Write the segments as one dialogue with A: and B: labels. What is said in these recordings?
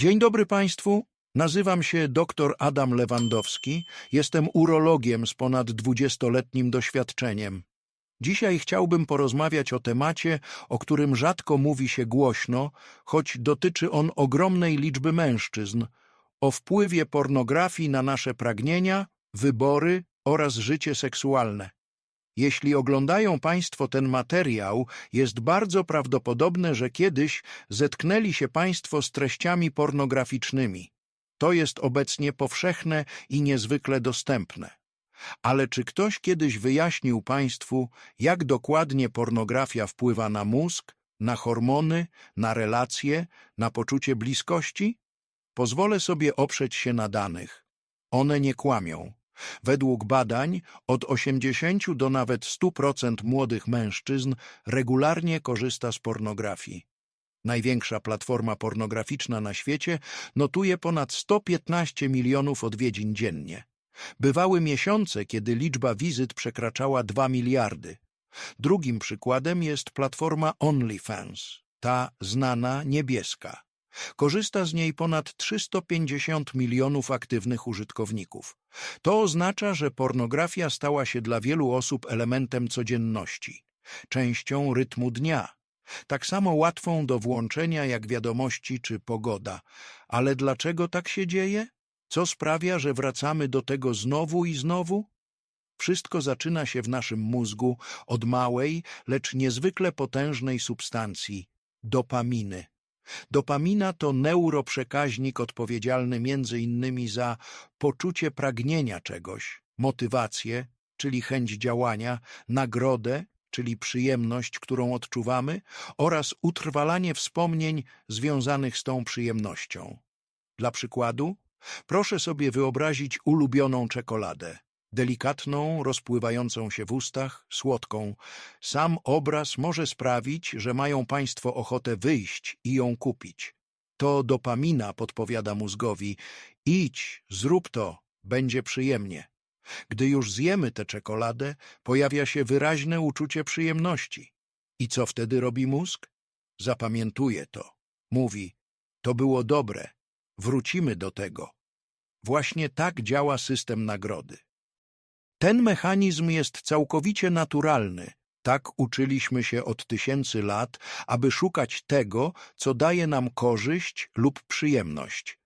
A: Dzień dobry Państwu. Nazywam się dr Adam Lewandowski. Jestem urologiem z ponad dwudziestoletnim doświadczeniem. Dzisiaj chciałbym porozmawiać o temacie, o którym rzadko mówi się głośno, choć dotyczy on ogromnej liczby mężczyzn, o wpływie pornografii na nasze pragnienia, wybory oraz życie seksualne. Jeśli oglądają Państwo ten materiał, jest bardzo prawdopodobne, że kiedyś zetknęli się Państwo z treściami pornograficznymi. To jest obecnie powszechne i niezwykle dostępne. Ale czy ktoś kiedyś wyjaśnił Państwu, jak dokładnie pornografia wpływa na mózg, na hormony, na relacje, na poczucie bliskości? Pozwolę sobie oprzeć się na danych. One nie kłamią. Według badań od 80 do nawet 100% młodych mężczyzn regularnie korzysta z pornografii. Największa platforma pornograficzna na świecie notuje ponad 115 milionów odwiedzin dziennie. Bywały miesiące, kiedy liczba wizyt przekraczała 2 miliardy. Drugim przykładem jest platforma OnlyFans, ta znana niebieska. Korzysta z niej ponad 350 milionów aktywnych użytkowników. To oznacza, że pornografia stała się dla wielu osób elementem codzienności, częścią rytmu dnia, tak samo łatwą do włączenia jak wiadomości czy pogoda. Ale dlaczego tak się dzieje? Co sprawia, że wracamy do tego znowu i znowu? Wszystko zaczyna się w naszym mózgu od małej, lecz niezwykle potężnej substancji dopaminy. Dopamina to neuroprzekaźnik odpowiedzialny innymi za poczucie pragnienia czegoś, motywację, czyli chęć działania, nagrodę, czyli przyjemność, którą odczuwamy, oraz utrwalanie wspomnień związanych z tą przyjemnością. Dla przykładu, proszę sobie wyobrazić ulubioną czekoladę. Delikatną, rozpływającą się w ustach, słodką. Sam obraz może sprawić, że mają Państwo ochotę wyjść i ją kupić. To dopamina podpowiada mózgowi. Idź, zrób to, będzie przyjemnie. Gdy już zjemy tę czekoladę, pojawia się wyraźne uczucie przyjemności. I co wtedy robi mózg? Zapamiętuje to. Mówi, to było dobre, wrócimy do tego. Właśnie tak działa system nagrody. Ten mechanizm jest całkowicie naturalny. Tak uczyliśmy się od tysięcy lat, aby szukać tego, co daje nam korzyść lub przyjemność.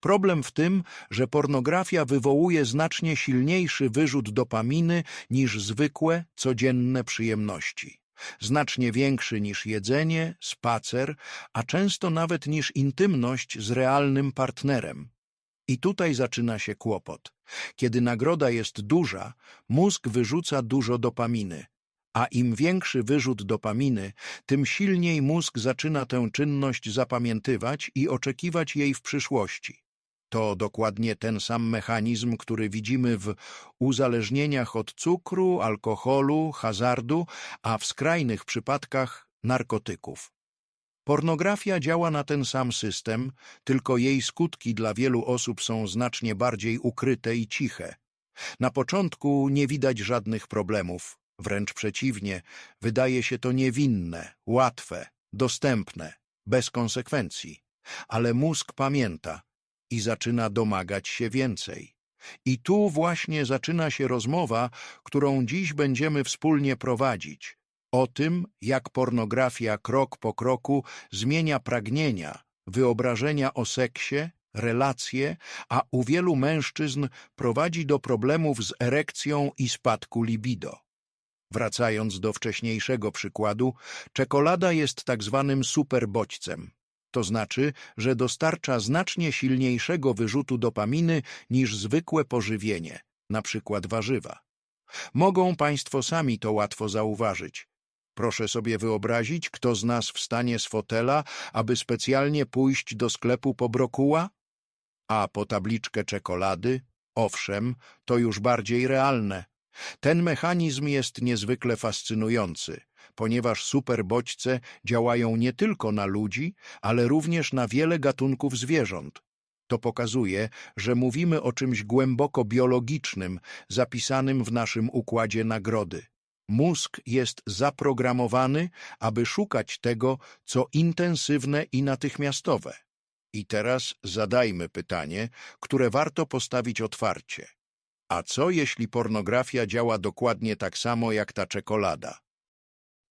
A: Problem w tym, że pornografia wywołuje znacznie silniejszy wyrzut dopaminy niż zwykłe, codzienne przyjemności. Znacznie większy niż jedzenie, spacer, a często nawet niż intymność z realnym partnerem. I tutaj zaczyna się kłopot. Kiedy nagroda jest duża, mózg wyrzuca dużo dopaminy, a im większy wyrzut dopaminy, tym silniej mózg zaczyna tę czynność zapamiętywać i oczekiwać jej w przyszłości. To dokładnie ten sam mechanizm, który widzimy w uzależnieniach od cukru, alkoholu, hazardu, a w skrajnych przypadkach narkotyków. Pornografia działa na ten sam system, tylko jej skutki dla wielu osób są znacznie bardziej ukryte i ciche. Na początku nie widać żadnych problemów, wręcz przeciwnie, wydaje się to niewinne, łatwe, dostępne, bez konsekwencji. Ale mózg pamięta i zaczyna domagać się więcej. I tu właśnie zaczyna się rozmowa, którą dziś będziemy wspólnie prowadzić o tym, jak pornografia krok po kroku zmienia pragnienia, wyobrażenia o seksie, relacje, a u wielu mężczyzn prowadzi do problemów z erekcją i spadku libido. Wracając do wcześniejszego przykładu, czekolada jest tak zwanym superbodźcem. To znaczy, że dostarcza znacznie silniejszego wyrzutu dopaminy niż zwykłe pożywienie, na przykład warzywa. Mogą Państwo sami to łatwo zauważyć. Proszę sobie wyobrazić, kto z nas wstanie z fotela, aby specjalnie pójść do sklepu po brokuła? A po tabliczkę czekolady? Owszem, to już bardziej realne. Ten mechanizm jest niezwykle fascynujący, ponieważ superbodźce działają nie tylko na ludzi, ale również na wiele gatunków zwierząt. To pokazuje, że mówimy o czymś głęboko biologicznym, zapisanym w naszym układzie nagrody. Mózg jest zaprogramowany, aby szukać tego, co intensywne i natychmiastowe. I teraz zadajmy pytanie, które warto postawić otwarcie. A co jeśli pornografia działa dokładnie tak samo jak ta czekolada?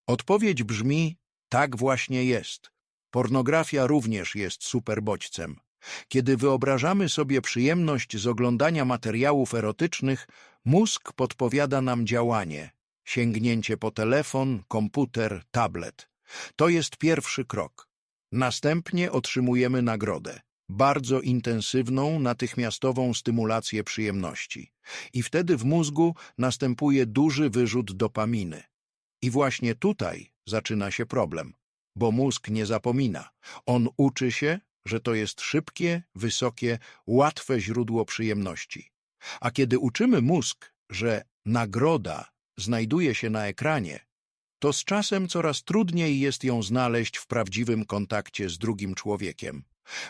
A: Odpowiedź brzmi, tak właśnie jest. Pornografia również jest superbodźcem. Kiedy wyobrażamy sobie przyjemność z oglądania materiałów erotycznych, mózg podpowiada nam działanie, sięgnięcie po telefon, komputer, tablet. To jest pierwszy krok. Następnie otrzymujemy nagrodę, bardzo intensywną, natychmiastową stymulację przyjemności. I wtedy w mózgu następuje duży wyrzut dopaminy. I właśnie tutaj zaczyna się problem, bo mózg nie zapomina. On uczy się, że to jest szybkie, wysokie, łatwe źródło przyjemności. A kiedy uczymy mózg, że nagroda znajduje się na ekranie, to z czasem coraz trudniej jest ją znaleźć w prawdziwym kontakcie z drugim człowiekiem.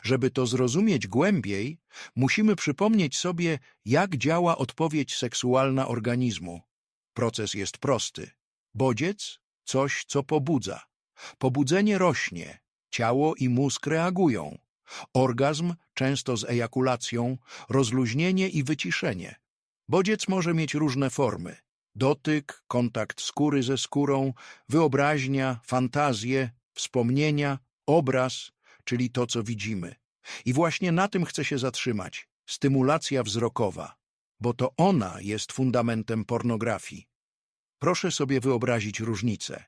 A: Żeby to zrozumieć głębiej, musimy przypomnieć sobie, jak działa odpowiedź seksualna organizmu. Proces jest prosty. Bodziec – coś, co pobudza. Pobudzenie rośnie, ciało i mózg reagują. Orgazm, często z ejakulacją, rozluźnienie i wyciszenie. Bodziec może mieć różne formy. Dotyk, kontakt skóry ze skórą, wyobraźnia, fantazje, wspomnienia, obraz, czyli to, co widzimy. I właśnie na tym chcę się zatrzymać. Stymulacja wzrokowa, bo to ona jest fundamentem pornografii. Proszę sobie wyobrazić różnicę.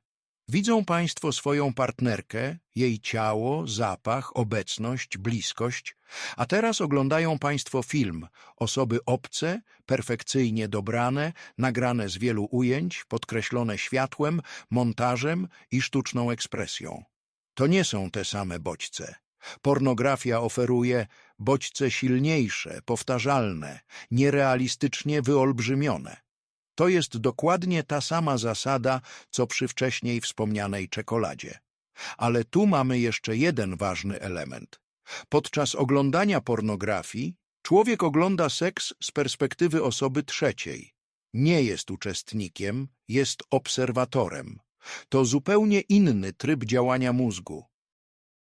A: Widzą Państwo swoją partnerkę, jej ciało, zapach, obecność, bliskość, a teraz oglądają Państwo film, osoby obce, perfekcyjnie dobrane, nagrane z wielu ujęć, podkreślone światłem, montażem i sztuczną ekspresją. To nie są te same bodźce. Pornografia oferuje bodźce silniejsze, powtarzalne, nierealistycznie wyolbrzymione. To jest dokładnie ta sama zasada, co przy wcześniej wspomnianej czekoladzie. Ale tu mamy jeszcze jeden ważny element. Podczas oglądania pornografii człowiek ogląda seks z perspektywy osoby trzeciej. Nie jest uczestnikiem, jest obserwatorem. To zupełnie inny tryb działania mózgu.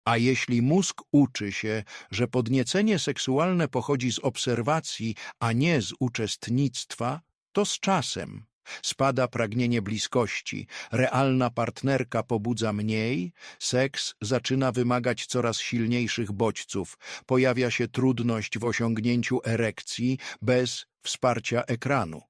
A: A jeśli mózg uczy się, że podniecenie seksualne pochodzi z obserwacji, a nie z uczestnictwa, to z czasem. Spada pragnienie bliskości, realna partnerka pobudza mniej, seks zaczyna wymagać coraz silniejszych bodźców, pojawia się trudność w osiągnięciu erekcji bez wsparcia ekranu.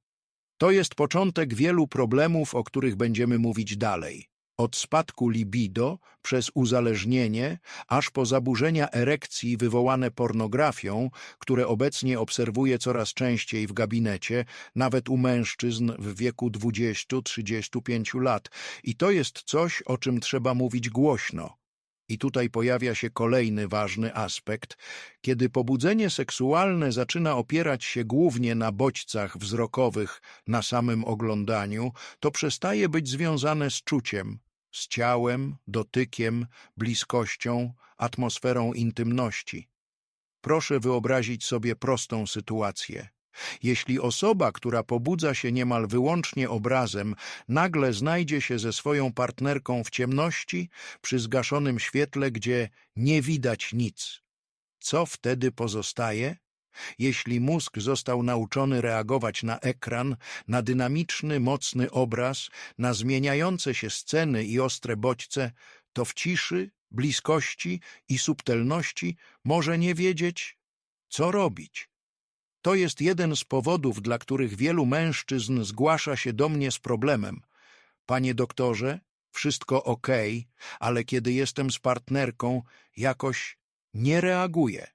A: To jest początek wielu problemów, o których będziemy mówić dalej od spadku libido przez uzależnienie, aż po zaburzenia erekcji wywołane pornografią, które obecnie obserwuję coraz częściej w gabinecie, nawet u mężczyzn w wieku 20-35 lat. I to jest coś, o czym trzeba mówić głośno. I tutaj pojawia się kolejny ważny aspekt. Kiedy pobudzenie seksualne zaczyna opierać się głównie na bodźcach wzrokowych, na samym oglądaniu, to przestaje być związane z czuciem, z ciałem, dotykiem, bliskością, atmosferą intymności. Proszę wyobrazić sobie prostą sytuację. Jeśli osoba, która pobudza się niemal wyłącznie obrazem, nagle znajdzie się ze swoją partnerką w ciemności, przy zgaszonym świetle, gdzie nie widać nic, co wtedy pozostaje? Jeśli mózg został nauczony reagować na ekran, na dynamiczny, mocny obraz, na zmieniające się sceny i ostre bodźce, to w ciszy, bliskości i subtelności może nie wiedzieć, co robić. To jest jeden z powodów, dla których wielu mężczyzn zgłasza się do mnie z problemem. Panie doktorze, wszystko ok, ale kiedy jestem z partnerką, jakoś nie reaguję.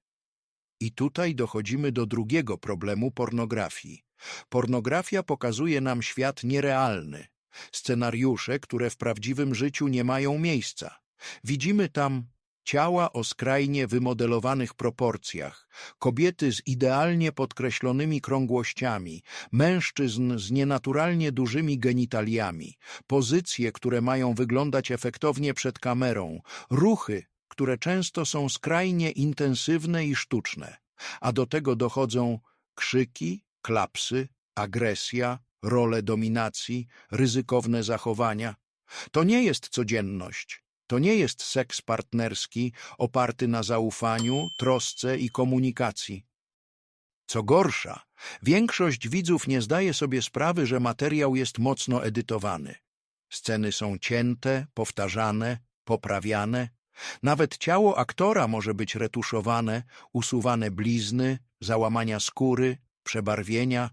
A: I tutaj dochodzimy do drugiego problemu pornografii. Pornografia pokazuje nam świat nierealny, scenariusze, które w prawdziwym życiu nie mają miejsca. Widzimy tam ciała o skrajnie wymodelowanych proporcjach, kobiety z idealnie podkreślonymi krągłościami, mężczyzn z nienaturalnie dużymi genitaliami, pozycje, które mają wyglądać efektownie przed kamerą, ruchy, które często są skrajnie intensywne i sztuczne, a do tego dochodzą krzyki, klapsy, agresja, role dominacji, ryzykowne zachowania. To nie jest codzienność, To nie jest seks partnerski oparty na zaufaniu, trosce i komunikacji. Co gorsza, większość widzów nie zdaje sobie sprawy, że materiał jest mocno edytowany. Sceny są cięte, powtarzane, poprawiane. Nawet ciało aktora może być retuszowane, usuwane blizny, załamania skóry, przebarwienia,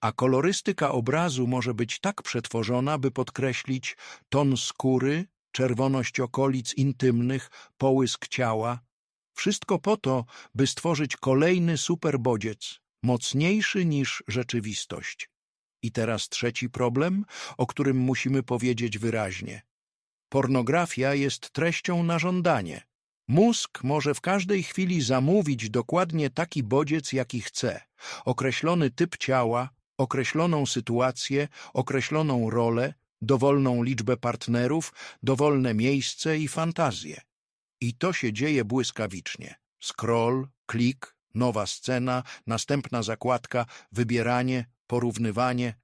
A: a kolorystyka obrazu może być tak przetworzona, by podkreślić ton skóry, czerwoność okolic intymnych, połysk ciała. Wszystko po to, by stworzyć kolejny superbodziec, mocniejszy niż rzeczywistość. I teraz trzeci problem, o którym musimy powiedzieć wyraźnie. Pornografia jest treścią na żądanie. Mózg może w każdej chwili zamówić dokładnie taki bodziec, jaki chce, określony typ ciała, określoną sytuację, określoną rolę, dowolną liczbę partnerów, dowolne miejsce i fantazję. I to się dzieje błyskawicznie. Scroll, klik, nowa scena, następna zakładka, wybieranie, porównywanie.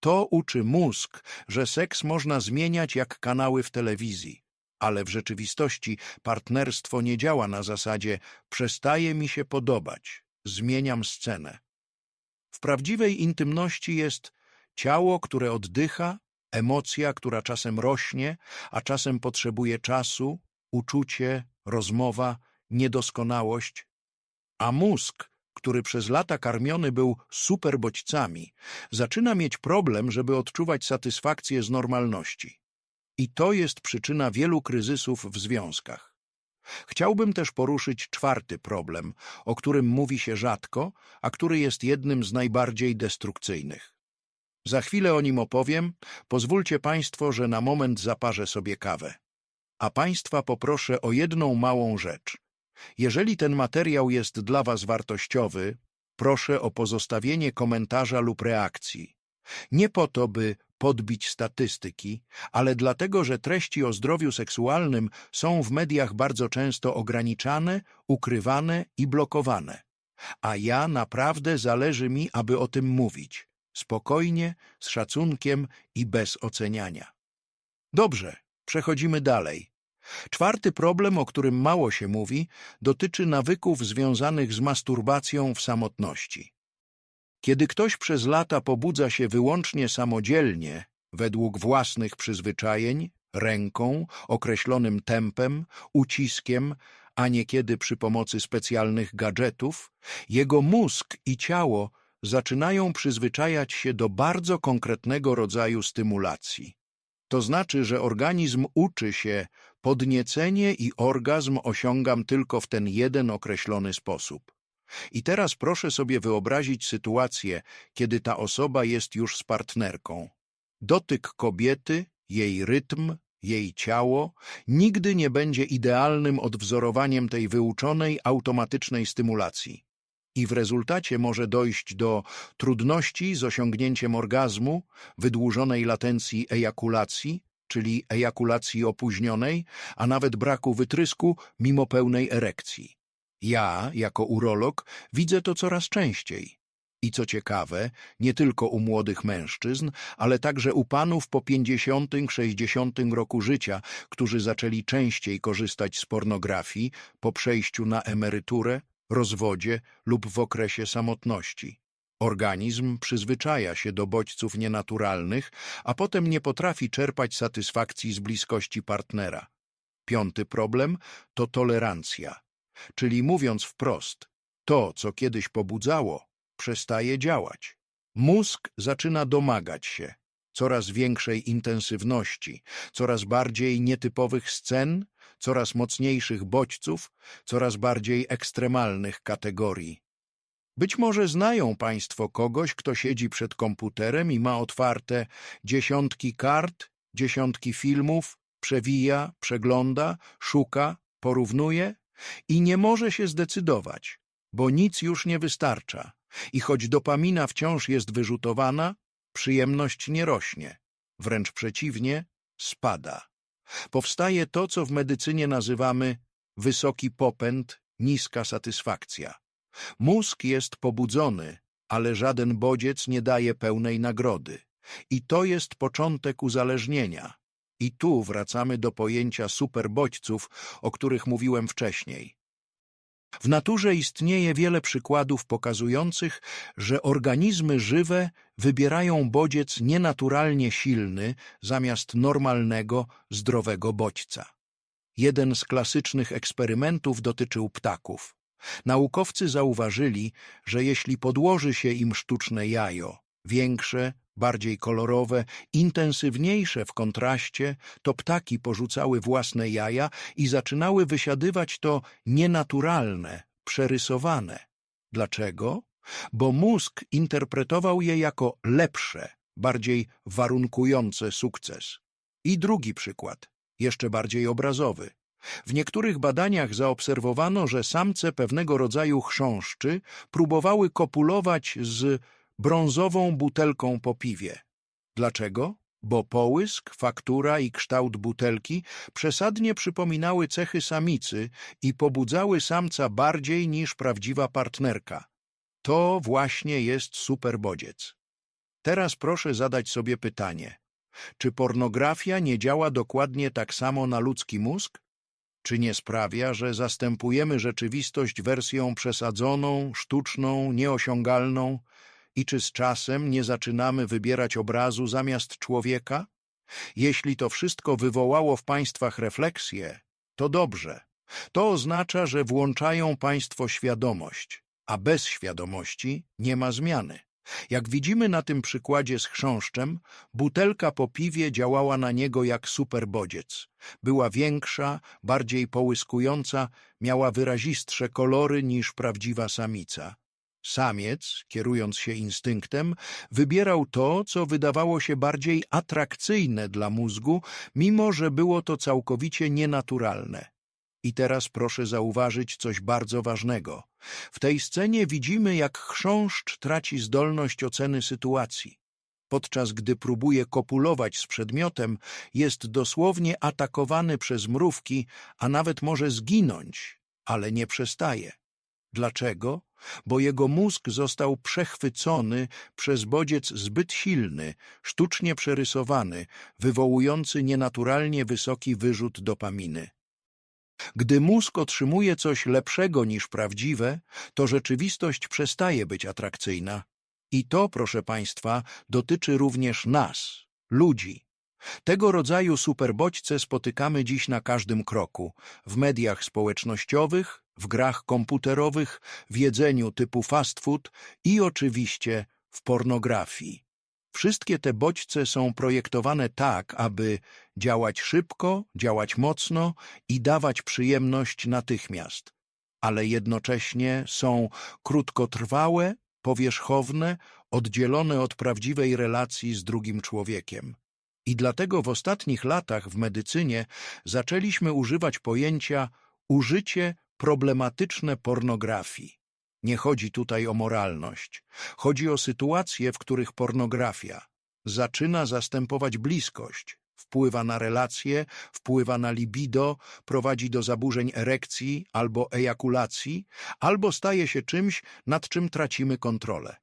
A: To uczy mózg, że seks można zmieniać jak kanały w telewizji. Ale w rzeczywistości partnerstwo nie działa na zasadzie przestaje mi się podobać, zmieniam scenę. W prawdziwej intymności jest ciało, które oddycha, emocja, która czasem rośnie, a czasem potrzebuje czasu, uczucie, rozmowa, niedoskonałość, a mózg, który przez lata karmiony był superbodźcami, zaczyna mieć problem, żeby odczuwać satysfakcję z normalności. I to jest przyczyna wielu kryzysów w związkach. Chciałbym też poruszyć czwarty problem, o którym mówi się rzadko, a który jest jednym z najbardziej destrukcyjnych. Za chwilę o nim opowiem, pozwólcie Państwo, że na moment zaparzę sobie kawę. A Państwa poproszę o jedną małą rzecz. Jeżeli ten materiał jest dla Was wartościowy, proszę o pozostawienie komentarza lub reakcji. Nie po to, by podbić statystyki, ale dlatego, że treści o zdrowiu seksualnym są w mediach bardzo często ograniczane, ukrywane i blokowane. A ja naprawdę zależy mi, aby o tym mówić. Spokojnie, z szacunkiem i bez oceniania. Dobrze, przechodzimy dalej. Czwarty problem, o którym mało się mówi, dotyczy nawyków związanych z masturbacją w samotności. Kiedy ktoś przez lata pobudza się wyłącznie samodzielnie, według własnych przyzwyczajeń, ręką, określonym tempem, uciskiem, a niekiedy przy pomocy specjalnych gadżetów, jego mózg i ciało zaczynają przyzwyczajać się do bardzo konkretnego rodzaju stymulacji. To znaczy, że organizm uczy się, podniecenie i orgazm osiągam tylko w ten jeden określony sposób. I teraz proszę sobie wyobrazić sytuację, kiedy ta osoba jest już z partnerką. Dotyk kobiety, jej rytm, jej ciało nigdy nie będzie idealnym odwzorowaniem tej wyuczonej, automatycznej stymulacji. I w rezultacie może dojść do trudności z osiągnięciem orgazmu, wydłużonej latencji ejakulacji, czyli ejakulacji opóźnionej, a nawet braku wytrysku mimo pełnej erekcji. Ja, jako urolog, widzę to coraz częściej. I co ciekawe, nie tylko u młodych mężczyzn, ale także u panów po 50-60 roku życia, którzy zaczęli częściej korzystać z pornografii po przejściu na emeryturę, rozwodzie lub w okresie samotności. Organizm przyzwyczaja się do bodźców nienaturalnych, a potem nie potrafi czerpać satysfakcji z bliskości partnera. Piąty problem to tolerancja. Czyli mówiąc wprost, to, co kiedyś pobudzało, przestaje działać. Mózg zaczyna domagać się coraz większej intensywności, coraz bardziej nietypowych scen, coraz mocniejszych bodźców, coraz bardziej ekstremalnych kategorii. Być może znają Państwo kogoś, kto siedzi przed komputerem i ma otwarte dziesiątki kart, dziesiątki filmów, przewija, przegląda, szuka, porównuje i nie może się zdecydować, bo nic już nie wystarcza. I choć dopamina wciąż jest wyrzutowana, przyjemność nie rośnie, wręcz przeciwnie, spada. Powstaje to, co w medycynie nazywamy wysoki popęd, niska satysfakcja. Mózg jest pobudzony, ale żaden bodziec nie daje pełnej nagrody. I to jest początek uzależnienia. I tu wracamy do pojęcia superbodźców, o których mówiłem wcześniej. W naturze istnieje wiele przykładów pokazujących, że organizmy żywe wybierają bodziec nienaturalnie silny zamiast normalnego, zdrowego bodźca. Jeden z klasycznych eksperymentów dotyczył ptaków. Naukowcy zauważyli, że jeśli podłoży się im sztuczne jajo, większe, bardziej kolorowe, intensywniejsze w kontraście, to ptaki porzucały własne jaja i zaczynały wysiadywać to nienaturalne, przerysowane. Dlaczego? Bo mózg interpretował je jako lepsze, bardziej warunkujące sukces. I drugi przykład, jeszcze bardziej obrazowy. W niektórych badaniach zaobserwowano, że samce pewnego rodzaju chrząszczy próbowały kopulować z brązową butelką po piwie. Dlaczego? Bo połysk, faktura i kształt butelki przesadnie przypominały cechy samicy i pobudzały samca bardziej niż prawdziwa partnerka. To właśnie jest superbodziec. Teraz proszę zadać sobie pytanie. Czy pornografia nie działa dokładnie tak samo na ludzki mózg? Czy nie sprawia, że zastępujemy rzeczywistość wersją przesadzoną, sztuczną, nieosiągalną, i czy z czasem nie zaczynamy wybierać obrazu zamiast człowieka? Jeśli to wszystko wywołało w państwach refleksję, to dobrze. To oznacza, że włączają państwo świadomość, a bez świadomości nie ma zmiany. Jak widzimy na tym przykładzie z chrząszczem, butelka po piwie działała na niego jak superbodziec. Była większa, bardziej połyskująca, miała wyrazistsze kolory niż prawdziwa samica. Samiec, kierując się instynktem, wybierał to, co wydawało się bardziej atrakcyjne dla mózgu, mimo że było to całkowicie nienaturalne. I teraz proszę zauważyć coś bardzo ważnego. W tej scenie widzimy, jak chrząszcz traci zdolność oceny sytuacji. Podczas gdy próbuje kopulować z przedmiotem, jest dosłownie atakowany przez mrówki, a nawet może zginąć, ale nie przestaje. Dlaczego? Bo jego mózg został przechwycony przez bodziec zbyt silny, sztucznie przerysowany, wywołujący nienaturalnie wysoki wyrzut dopaminy. Gdy mózg otrzymuje coś lepszego niż prawdziwe, to rzeczywistość przestaje być atrakcyjna. I to, proszę Państwa, dotyczy również nas, ludzi. Tego rodzaju superbodźce spotykamy dziś na każdym kroku, w mediach społecznościowych, w grach komputerowych, w jedzeniu typu fast food i oczywiście w pornografii. Wszystkie te bodźce są projektowane tak, aby działać szybko, działać mocno i dawać przyjemność natychmiast, ale jednocześnie są krótkotrwałe, powierzchowne, oddzielone od prawdziwej relacji z drugim człowiekiem. I dlatego w ostatnich latach w medycynie zaczęliśmy używać pojęcia użycie problematyczne pornografii. Nie chodzi tutaj o moralność. Chodzi o sytuacje, w których pornografia zaczyna zastępować bliskość, wpływa na relacje, wpływa na libido, prowadzi do zaburzeń erekcji albo ejakulacji, albo staje się czymś, nad czym tracimy kontrolę.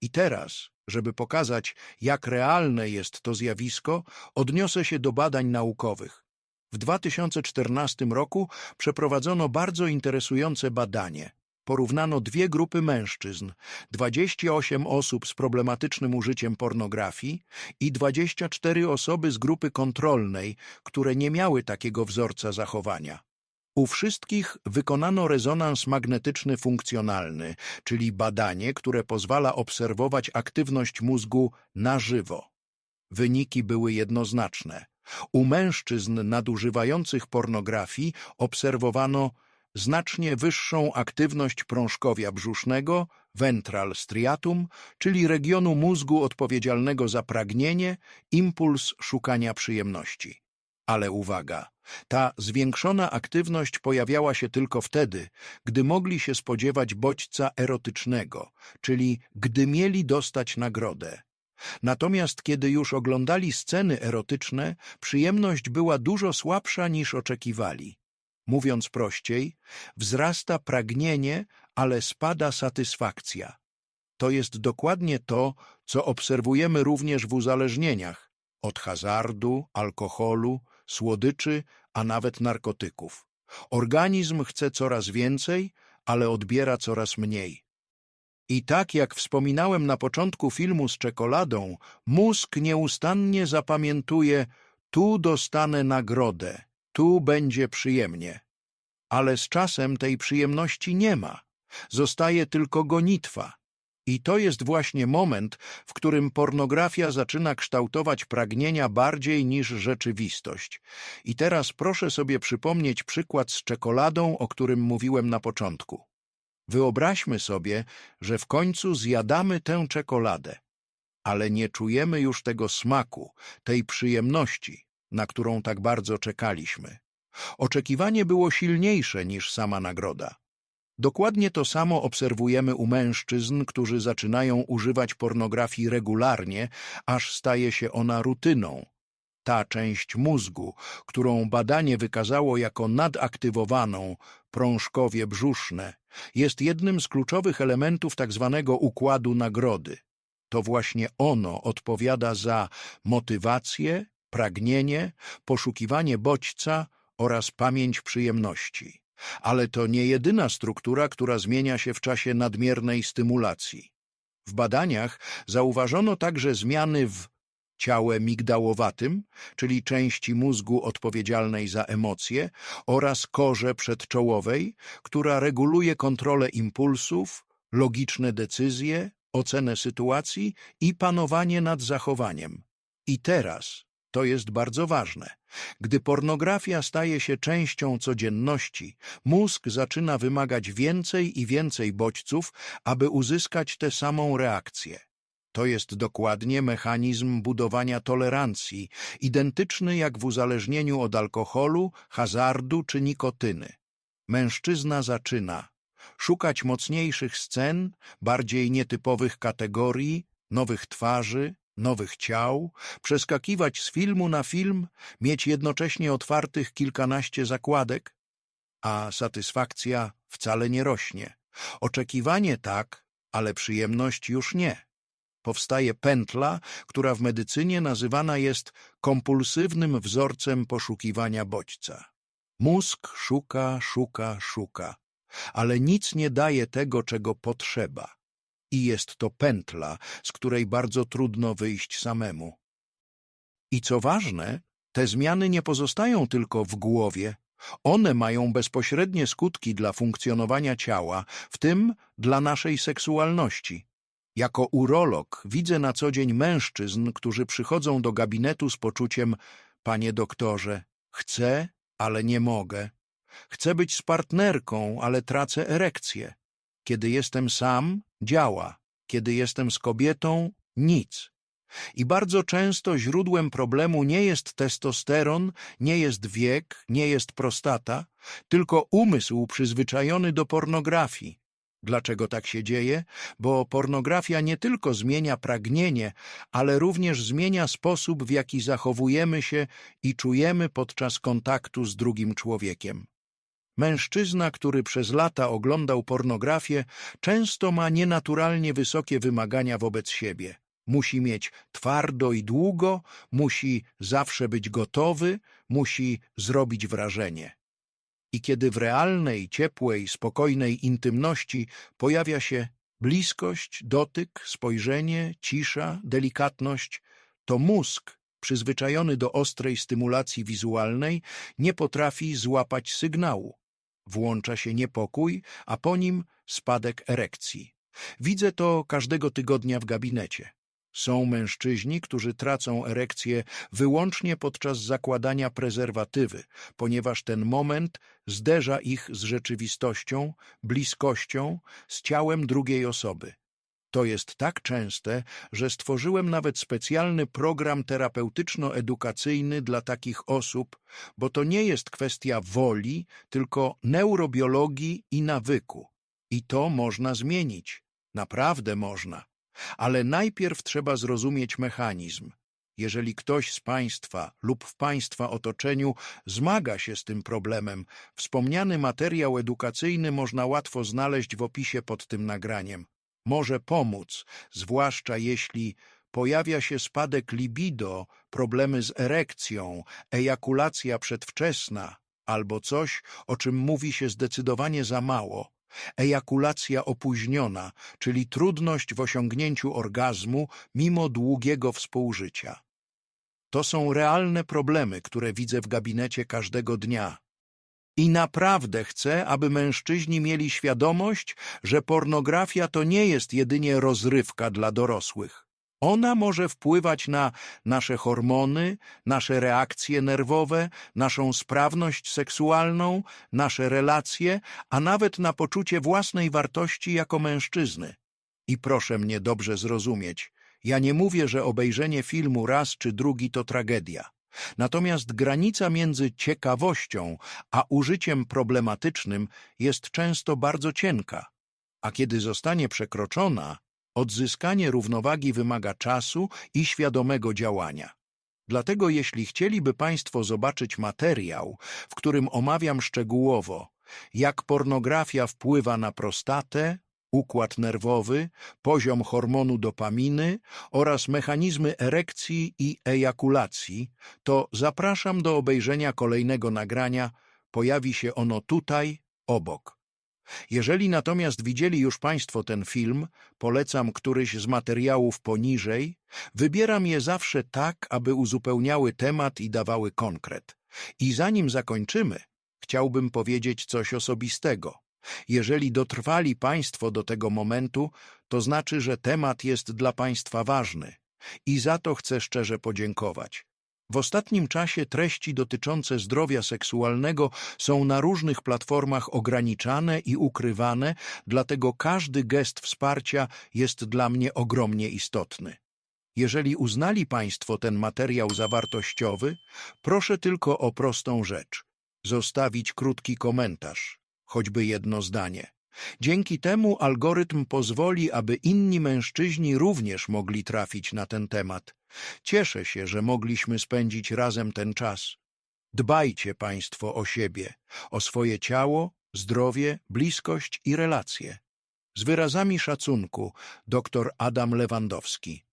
A: I teraz, żeby pokazać, jak realne jest to zjawisko, odniosę się do badań naukowych. W 2014 roku przeprowadzono bardzo interesujące badanie. Porównano dwie grupy mężczyzn, 28 osób z problematycznym użyciem pornografii i 24 osoby z grupy kontrolnej, które nie miały takiego wzorca zachowania. U wszystkich wykonano rezonans magnetyczny funkcjonalny, czyli badanie, które pozwala obserwować aktywność mózgu na żywo. Wyniki były jednoznaczne. U mężczyzn nadużywających pornografii obserwowano znacznie wyższą aktywność prążkowia brzusznego, ventral striatum, czyli regionu mózgu odpowiedzialnego za pragnienie, impuls szukania przyjemności. Ale uwaga, ta zwiększona aktywność pojawiała się tylko wtedy, gdy mogli się spodziewać bodźca erotycznego, czyli gdy mieli dostać nagrodę. Natomiast kiedy już oglądali sceny erotyczne, przyjemność była dużo słabsza niż oczekiwali. Mówiąc prościej, wzrasta pragnienie, ale spada satysfakcja. To jest dokładnie to, co obserwujemy również w uzależnieniach. od hazardu, alkoholu, słodyczy, a nawet narkotyków. Organizm chce coraz więcej, ale odbiera coraz mniej. I tak jak wspominałem na początku filmu z czekoladą, mózg nieustannie zapamiętuje tu dostanę nagrodę, tu będzie przyjemnie. Ale z czasem tej przyjemności nie ma. Zostaje tylko gonitwa. I to jest właśnie moment, w którym pornografia zaczyna kształtować pragnienia bardziej niż rzeczywistość. I teraz proszę sobie przypomnieć przykład z czekoladą, o którym mówiłem na początku. Wyobraźmy sobie, że w końcu zjadamy tę czekoladę, ale nie czujemy już tego smaku, tej przyjemności, na którą tak bardzo czekaliśmy. Oczekiwanie było silniejsze niż sama nagroda. Dokładnie to samo obserwujemy u mężczyzn, którzy zaczynają używać pornografii regularnie, aż staje się ona rutyną. Ta część mózgu, którą badanie wykazało jako nadaktywowaną, prążkowie brzuszne, jest jednym z kluczowych elementów tzw. układu nagrody. To właśnie ono odpowiada za motywację, pragnienie, poszukiwanie bodźca oraz pamięć przyjemności. Ale to nie jedyna struktura, która zmienia się w czasie nadmiernej stymulacji. W badaniach zauważono także zmiany w ciałe migdałowatym, czyli części mózgu odpowiedzialnej za emocje, oraz korze przedczołowej, która reguluje kontrolę impulsów, logiczne decyzje, ocenę sytuacji i panowanie nad zachowaniem. I teraz to jest bardzo ważne. Gdy pornografia staje się częścią codzienności, mózg zaczyna wymagać więcej i więcej bodźców, aby uzyskać tę samą reakcję. To jest dokładnie mechanizm budowania tolerancji, identyczny jak w uzależnieniu od alkoholu, hazardu czy nikotyny. Mężczyzna zaczyna szukać mocniejszych scen, bardziej nietypowych kategorii, nowych twarzy, nowych ciał, przeskakiwać z filmu na film, mieć jednocześnie otwartych kilkanaście zakładek, a satysfakcja wcale nie rośnie. Oczekiwanie tak, ale przyjemność już nie. Powstaje pętla, która w medycynie nazywana jest kompulsywnym wzorcem poszukiwania bodźca. Mózg szuka, szuka, szuka, ale nic nie daje tego, czego potrzeba i jest to pętla, z której bardzo trudno wyjść samemu. I co ważne, te zmiany nie pozostają tylko w głowie, one mają bezpośrednie skutki dla funkcjonowania ciała, w tym dla naszej seksualności. Jako urolog widzę na co dzień mężczyzn, którzy przychodzą do gabinetu z poczuciem Panie doktorze, chcę, ale nie mogę. Chcę być z partnerką, ale tracę erekcję. Kiedy jestem sam, działa. Kiedy jestem z kobietą, nic. I bardzo często źródłem problemu nie jest testosteron, nie jest wiek, nie jest prostata, tylko umysł przyzwyczajony do pornografii. Dlaczego tak się dzieje? Bo pornografia nie tylko zmienia pragnienie, ale również zmienia sposób, w jaki zachowujemy się i czujemy podczas kontaktu z drugim człowiekiem. Mężczyzna, który przez lata oglądał pornografię, często ma nienaturalnie wysokie wymagania wobec siebie. Musi mieć twardo i długo, musi zawsze być gotowy, musi zrobić wrażenie. I kiedy w realnej, ciepłej, spokojnej intymności pojawia się bliskość, dotyk, spojrzenie, cisza, delikatność, to mózg, przyzwyczajony do ostrej stymulacji wizualnej, nie potrafi złapać sygnału. Włącza się niepokój, a po nim spadek erekcji. Widzę to każdego tygodnia w gabinecie. Są mężczyźni, którzy tracą erekcję wyłącznie podczas zakładania prezerwatywy, ponieważ ten moment zderza ich z rzeczywistością, bliskością, z ciałem drugiej osoby. To jest tak częste, że stworzyłem nawet specjalny program terapeutyczno-edukacyjny dla takich osób, bo to nie jest kwestia woli, tylko neurobiologii i nawyku. I to można zmienić. Naprawdę można. Ale najpierw trzeba zrozumieć mechanizm. Jeżeli ktoś z Państwa lub w Państwa otoczeniu zmaga się z tym problemem, wspomniany materiał edukacyjny można łatwo znaleźć w opisie pod tym nagraniem może pomóc, zwłaszcza jeśli pojawia się spadek libido, problemy z erekcją, ejakulacja przedwczesna albo coś, o czym mówi się zdecydowanie za mało, ejakulacja opóźniona, czyli trudność w osiągnięciu orgazmu mimo długiego współżycia. To są realne problemy, które widzę w gabinecie każdego dnia. I naprawdę chcę, aby mężczyźni mieli świadomość, że pornografia to nie jest jedynie rozrywka dla dorosłych. Ona może wpływać na nasze hormony, nasze reakcje nerwowe, naszą sprawność seksualną, nasze relacje, a nawet na poczucie własnej wartości jako mężczyzny. I proszę mnie dobrze zrozumieć, ja nie mówię, że obejrzenie filmu raz czy drugi to tragedia. Natomiast granica między ciekawością a użyciem problematycznym jest często bardzo cienka, a kiedy zostanie przekroczona, odzyskanie równowagi wymaga czasu i świadomego działania. Dlatego jeśli chcieliby Państwo zobaczyć materiał, w którym omawiam szczegółowo, jak pornografia wpływa na prostatę, układ nerwowy, poziom hormonu dopaminy oraz mechanizmy erekcji i ejakulacji, to zapraszam do obejrzenia kolejnego nagrania. Pojawi się ono tutaj, obok. Jeżeli natomiast widzieli już Państwo ten film, polecam któryś z materiałów poniżej, wybieram je zawsze tak, aby uzupełniały temat i dawały konkret. I zanim zakończymy, chciałbym powiedzieć coś osobistego. Jeżeli dotrwali Państwo do tego momentu, to znaczy, że temat jest dla Państwa ważny i za to chcę szczerze podziękować. W ostatnim czasie treści dotyczące zdrowia seksualnego są na różnych platformach ograniczane i ukrywane, dlatego każdy gest wsparcia jest dla mnie ogromnie istotny. Jeżeli uznali Państwo ten materiał za wartościowy, proszę tylko o prostą rzecz zostawić krótki komentarz choćby jedno zdanie. Dzięki temu algorytm pozwoli, aby inni mężczyźni również mogli trafić na ten temat. Cieszę się, że mogliśmy spędzić razem ten czas. Dbajcie Państwo o siebie, o swoje ciało, zdrowie, bliskość i relacje. Z wyrazami szacunku, dr Adam Lewandowski.